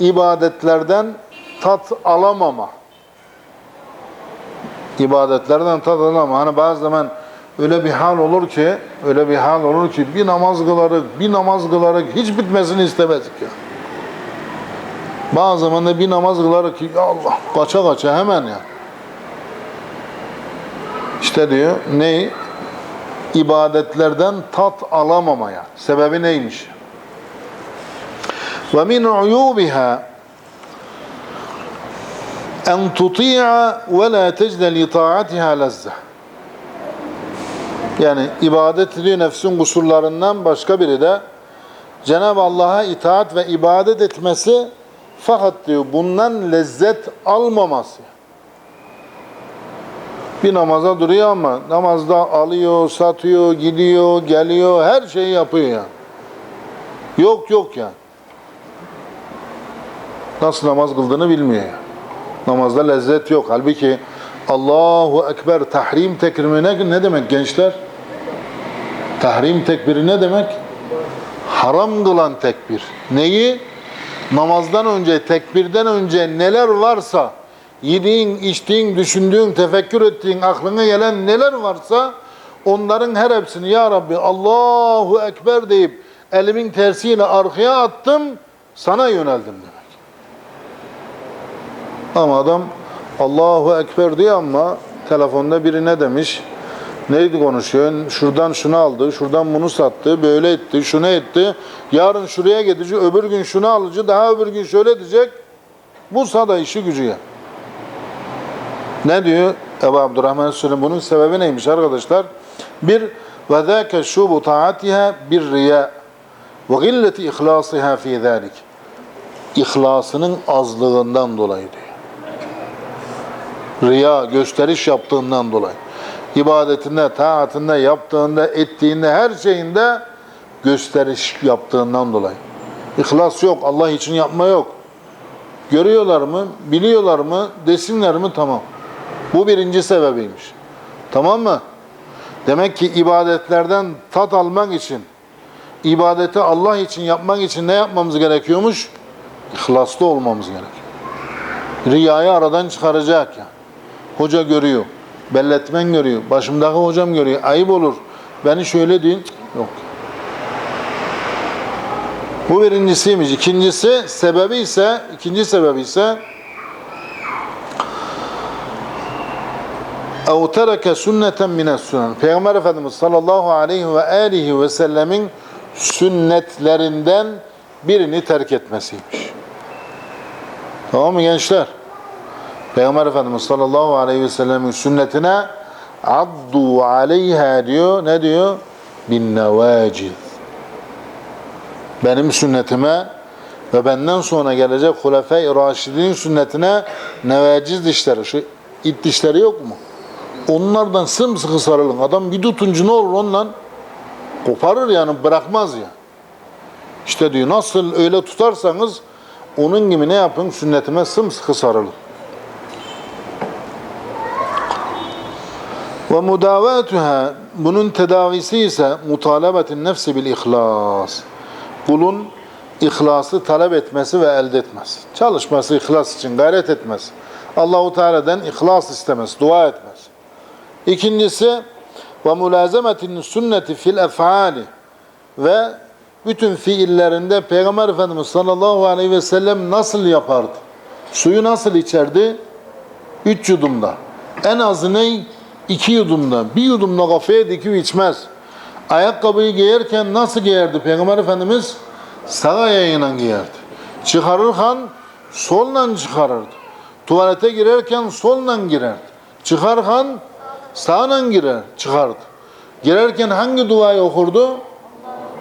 ibadetlerden tat alamama. İbadetlerden tat alamama. Hani bazı zaman öyle bir hal olur ki, öyle bir hal olur ki bir namaz kılarık, bir namaz kılarık hiç bitmesini istemezdik ya. Bazı zaman da bir namaz kılarık ki ya Allah kaça kaça hemen ya. İşte diyor ne? ibadetlerden tat alamamaya. Sebebi neymiş? En tuti'a ve la tecde li ta'atiha lezzeh. Yani ibadet ediyor nefsin kusurlarından başka biri de Cenab-ı Allah'a itaat ve ibadet etmesi fakat diyor bundan lezzet almaması. Bir namaza duruyor ama namazda alıyor, satıyor, gidiyor, geliyor, her şeyi yapıyor ya. Yok yok ya. Nasıl namaz kıldığını bilmiyor. Namazda lezzet yok. Halbuki Allahu Ekber tahrim tekbiri ne, ne demek gençler? Tahrim tekbiri ne demek? Haram kılan tekbir. Neyi? Namazdan önce, tekbirden önce neler varsa yediğin, içtiğin, düşündüğün, tefekkür ettiğin, aklına gelen neler varsa onların her hepsini Ya Rabbi Allahu Ekber deyip elimin tersiyle arkaya attım, sana yöneldim demek. Ama adam Allahu Ekber diyor ama telefonda biri ne demiş? Neydi konuşuyor? Şuradan şunu aldı, şuradan bunu sattı, böyle etti, şunu etti. Yarın şuraya gidecek, öbür gün şunu alıcı, daha öbür gün şöyle diyecek. Bu sada işi gücü ya. Ne diyor Ebu Abdurrahman Süleyman? Bunun sebebi neymiş arkadaşlar? Bir, taatiha bir riya ve gilleti ihlasiha fi zâlik. İhlasının azlığından dolayı diyor. Riya, gösteriş yaptığından dolayı. İbadetinde, taatinde, yaptığında, ettiğinde, her şeyinde gösteriş yaptığından dolayı. İhlas yok, Allah için yapma yok. Görüyorlar mı, biliyorlar mı, desinler mi? Tamam. Bu birinci sebebiymiş. Tamam mı? Demek ki ibadetlerden tat almak için, ibadeti Allah için yapmak için ne yapmamız gerekiyormuş? İhlaslı olmamız gerekiyor. Riyayı aradan çıkaracak ya. Hoca görüyor, belletmen görüyor, başımdaki hocam görüyor, ayıp olur. Beni şöyle deyin, yok. Bu birincisiymiş. İkincisi, sebebi ise, ikinci sebebi ise اَوْ تَرَكَ سُنَّةً مِنَ السُنَنِ Peygamber Efendimiz sallallahu aleyhi ve aleyhi ve sellemin sünnetlerinden birini terk etmesiymiş. Tamam mı gençler? Peygamber Efendimiz sallallahu aleyhi ve sellemin sünnetine addu aleyha diyor. Ne diyor? Bin nevaciz. Benim sünnetime ve benden sonra gelecek Hulefai Raşidin sünnetine nevaciz dişleri, şu it dişleri yok mu? Onlardan sımsıkı sarılın. Adam bir tutuncu ne olur ondan? Koparır yani bırakmaz ya. İşte diyor nasıl öyle tutarsanız onun gibi ne yapın? Sünnetime sımsıkı sarılın. Ve mudavatuha bunun tedavisi ise mutalabetin nefsi bil ihlas. Kulun ihlası talep etmesi ve elde etmesi. Çalışması ihlas için gayret etmesi. Allahu Teala'dan ihlas istemesi, dua etmesi. İkincisi ve mulazemetin sünneti fil efali ve bütün fiillerinde Peygamber Efendimiz sallallahu aleyhi ve sellem nasıl yapardı? Suyu nasıl içerdi? Üç yudumda. En azı ne? İki yudumda. Bir yudumda kafaya dikiyor içmez. Ayakkabıyı giyerken nasıl giyerdi Peygamber Efendimiz? Sağ ayağıyla giyerdi. Çıkarırken solla çıkarırdı. Tuvalete girerken solla girerdi. Çıkarken sağla girer, çıkardı. Girerken hangi duayı okurdu?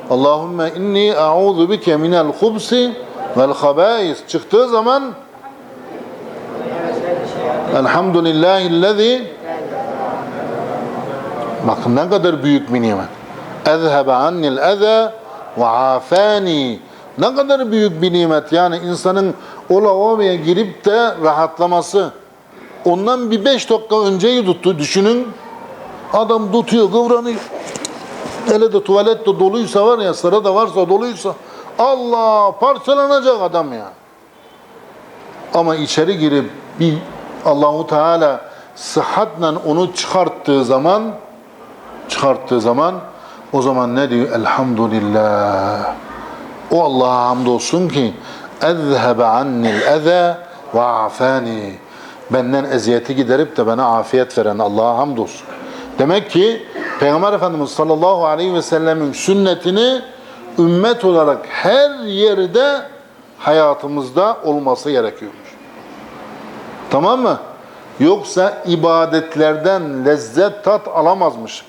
Allahümme inni a'udhu bike minel hubsi vel habais. Çıktığı zaman Elhamdülillahillezî Bakın ne kadar büyük bir nimet. Annil eze ve afani. Ne kadar büyük bir nimet. Yani insanın ola ovaya girip de rahatlaması. Ondan bir beş dakika önceyi tuttu. Düşünün. Adam tutuyor, kıvranıyor. Hele de tuvalet de doluysa var ya, sıra da varsa doluysa Allah parçalanacak adam ya. Ama içeri girip bir Allahu Teala sıhhatle onu çıkarttığı zaman çıkarttığı zaman o zaman ne diyor? Elhamdülillah. O Allah'a hamdolsun ki اَذْهَبَ عَنِّ الْاَذَى وَعَفَانِي Benden eziyeti giderip de bana afiyet veren Allah'a hamdolsun. Demek ki Peygamber Efendimiz sallallahu aleyhi ve sellemin sünnetini ümmet olarak her yerde hayatımızda olması gerekiyormuş. Tamam mı? Yoksa ibadetlerden lezzet tat alamazmışık